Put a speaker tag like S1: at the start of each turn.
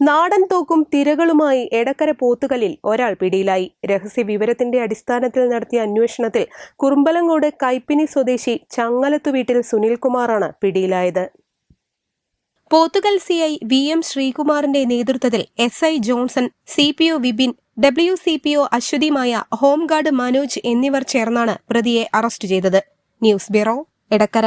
S1: നാടൻ തോക്കും തിരകളുമായി എടക്കര പോത്തുകലിൽ ഒരാൾ പിടിയിലായി. രഹസ്യ വിവരത്തിന്റെ അടിസ്ഥാനത്തിൽ നടത്തിയ അന്വേഷണത്തിൽ കുറുമ്പലങ്ങോട് കൈപ്പിനി സ്വദേശി ചങ്ങലത്തു വീട്ടിൽ സുനിൽകുമാറാണ് പിടിയിലായത്. Pothukal C I V M ശ്രീകുമാറിന്റെ നേതൃത്വത്തിൽ S I Johnson C P O Vipin W C P O അശ്വതിമായ home guard Manoj എന്നിവർ ചേർന്നാണ് പ്രതിയെ അറസ്റ്റ് ചെയ്തത്. News bureau Edakkara.